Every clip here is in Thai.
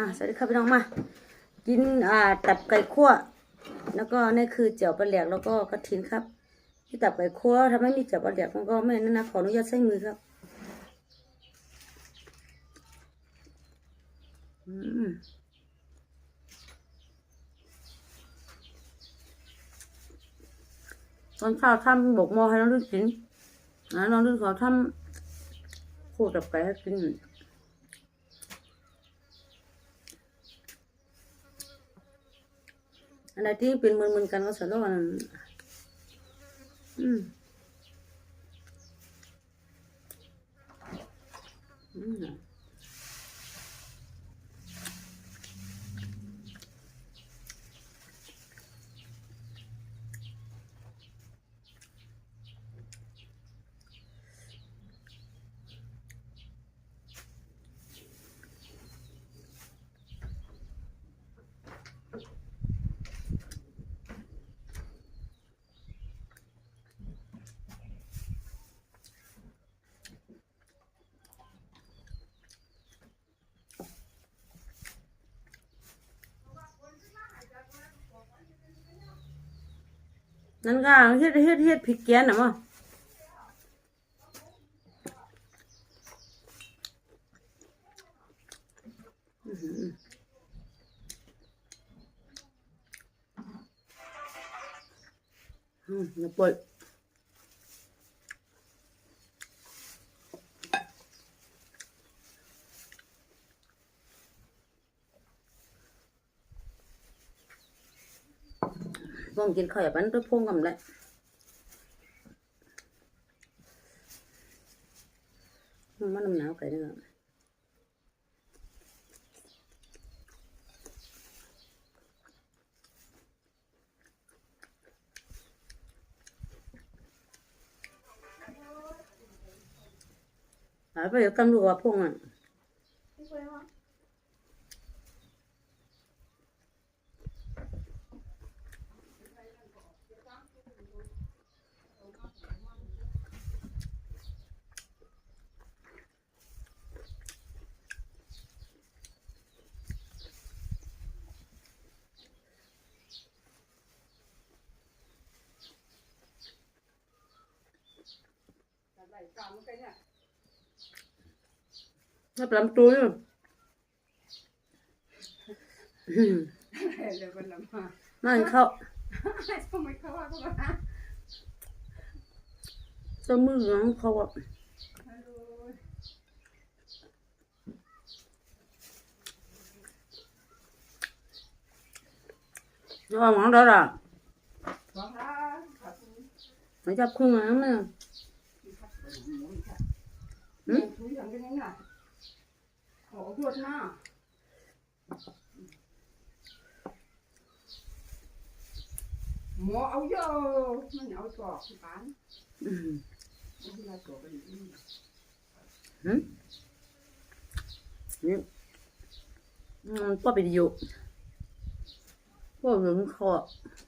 อ่าสวัสดีครับพี่น้องมา กินอ่าตับไก่คั่ว แล้วก็นี่คือเจียวปลาแหลกแล้วก็กระถินครับ ที่ตับไก่คั่วถ้าไม่มีเจียวปลาแหลกมันก็ไม่นั่นนะขออนุญาตใช้มือครับ อืมตอนเช้าทำบกมอให้น้องรุ่นกินนะน้องรุ่นขอทำคู่ตับไก่ให้กิน อันไหนที่เป็นเหมือนๆกันก็สารวันอืมอืม นั่นก็เฮ็ดเฮ็ดเฮ็ดพริกแกงน่ะมั้งอื้อหืออืมอย่าปล่อ ยพงกินข้าวอย่าปันตัวยพงกำไรมันน้ำหนาวไก่นี่แหละหายไปเดี๋ยวกำดูว่าพงอะ nó làm túi rồi เดี๋ยวมันละมา nó ăn khâu ทำไมเขาว่าเขาว่า cho mưa nó khâu ạ ฮัลโหล nó ăn món đó là สองล้านครับ nó chắp khung mà nó ห มูถุยหลังกันยังไงขอรวดหน้าหมอเอาเยอะมันเอาตอกที่บ้าน ừ. มันที่เราตอกกันอยู่นี่ ừ. ừ. có bị dụ có hưởng kho ถ้าผมมาบ้านต้องกินถูกมากมาแค่ไหน ừ. น้ำมาเนี่ยเราไม่ถวายจะเอาแต่หน้าแก้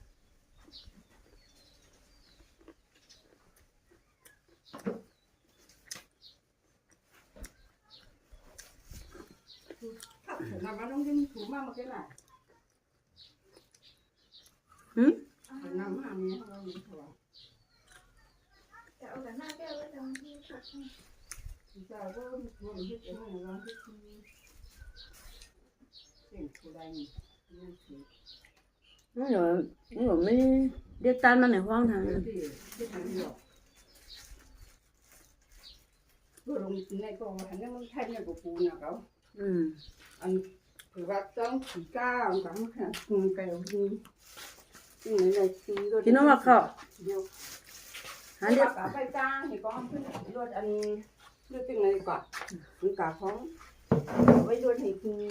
วไว้ตรงที่ถูกให้เจ้าก็รวมที่เจ้าให้เราที่สิ่งผู้ใดนี่นี่คือ nó rồi nó rồi mới đeo tan mà này hoang ที่ thằng ที่ทำให้หรอกเพื่อลงในกองทันยังมันแค่เนี่ยกับปูนี่ยเขา ừ. อันคือว่าต้องขี่ก้าวกับมั นแค่คุมไก่ดีที่ไหนเลยซีรถ thì nó mặc khọ เดียว hả อัน đi เดียวกับไปจ้างให้กองขึ้นรถอันรถที่ไหนก่อนมันกาของไว้รถให้คือ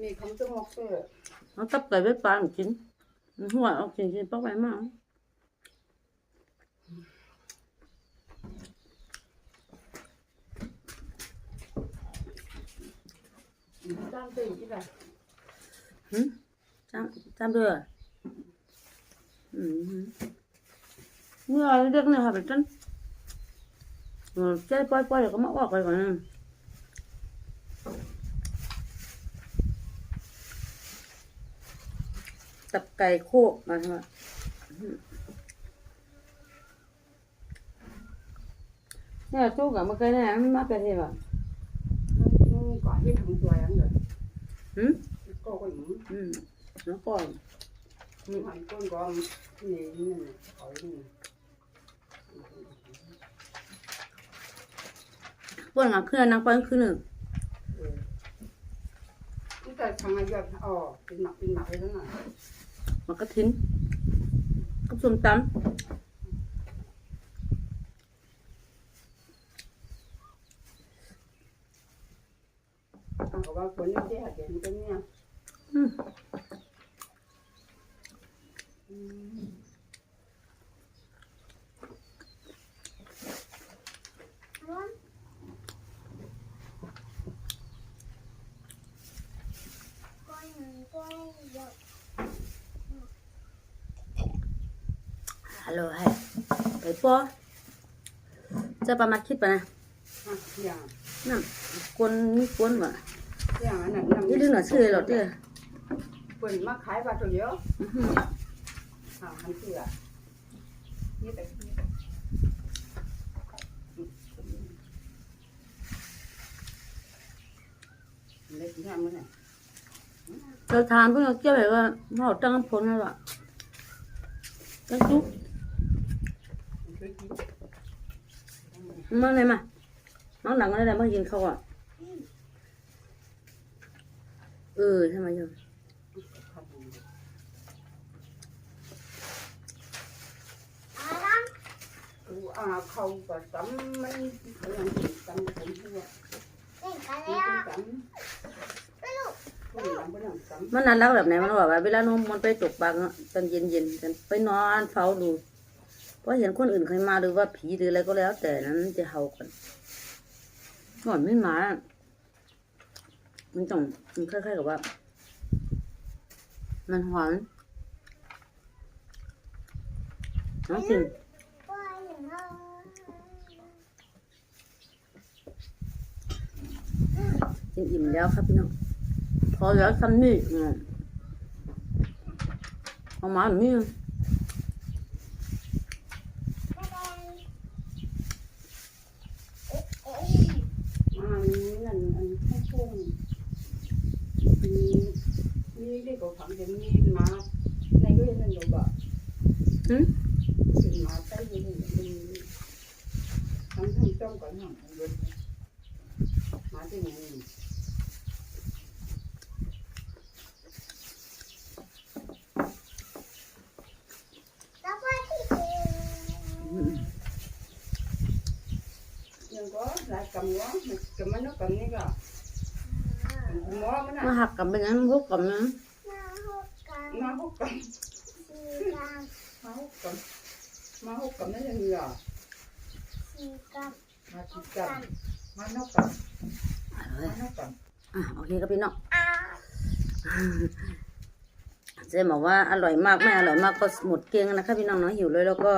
นี่คำต้องมอกเตอร์ nó tấp cái bếp ba một chín nó hoa ông chín chín bóc váy mà Tam tỷ vậy. Ừ. Tam tam đưa. À? Ừ. Người được này hợp chân. Rồi chơi quay quay được có mẫu rồi còn. Tập cày khô mà thôi. Nè, chú cả một cái này, mắc cái gì vậy? หืม có có những อืมแล้วก่อน những thằng con con gì như này hỏi như này ป้อนงานขึ้นนางป้อนขึ้นหนึ่ง chúng ta thằng này giờ ờ tiền mặt tiền mặt hay thế nào มันก็ทิ้นกับส้มต thằng của ba cuốn như thế hả tiền cái nha ำอืมอนยหนึ่งฮัลโหลให้ไปปอจะประมาณคิดปะนะนั่นกวนนี่กวนวะ dạ nè nằm นี่ดึงหน่อยชื่อเลยเหรอเด้อ quần mắc khái ba rồi nhớ อื้อหือ à hắn chưa à như thế lấy cái nào mới này เราทานเพื่อนเจ้าแบบว่าเราตั้งพ้นแล้วล่ะตั้งจุ๊บ cái gì มาเลยมาน้องหลังอะไรมากินเขาวอะ เออทำไมยังอะไรนะกูอาเขาก็ซ้ำมันเรื่องที่ซ้ำผมทั่วเล่นกันนี่แล้วซ้ำไม่รู้ไม่รู้ไม่รู้ซ้ำมันรักแบบไหนมันบอกว่าเวลาน้องมันไปตกปลาตอนเย็นๆกันไปนอนเฝ้าดูเพราะเห็นคนอื่นเคยมาหรือว่าผีหรืออะไรก็แล้ว แต่นั้นจะเห่ากันก่อนไม่มา มันต้องมันคล้ายๆกับว่า มันหวานน้องสิ่งกินอิ่มแล้วครับพี่น้องพอแล้วซ้ำนี่อืมเอามาแบบนี้แม่ง mà lần lần không không như cái cổ thẳng thì như mà này có nên đồ bợ อืม thì mà tay như này thằng thằng trong còn hỏng thằng luôn mà cái này แล้วก็ที่เออืม nhưng có lại cầm quá cầm nó cầm như cả mó mới มา nè หักกับเป็นงั้นพวกกับนะหน้าหกกัน nó hút cầm สี่กัน nó hút cầm nó hút cầm nó là nhiều สี่กัน mà chỉ cầm mà nó cầm เอาเลย mà nó cầm อะโอเคครับพี่น้องอ่าเจ๊บอกว่าอร่อยมากไม่อร่อยมากก็หมดเกลี้ยงนะคะพี่น้องเนาะหิวเลยแล้วก็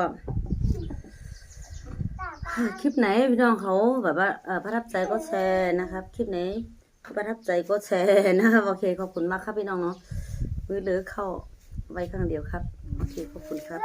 คลิปไหนพี่น้องเขาแบบว่าเอ่อประทับใจก็แชร์นะครับ คลิปไหนเขา ประทับใจก็แชร์นะครับโอเคขอบคุณมากครับพี่น้องเนาะมือเหลือเข้าไว้ข้างเดียวครับ โอเคขอบคุณครับ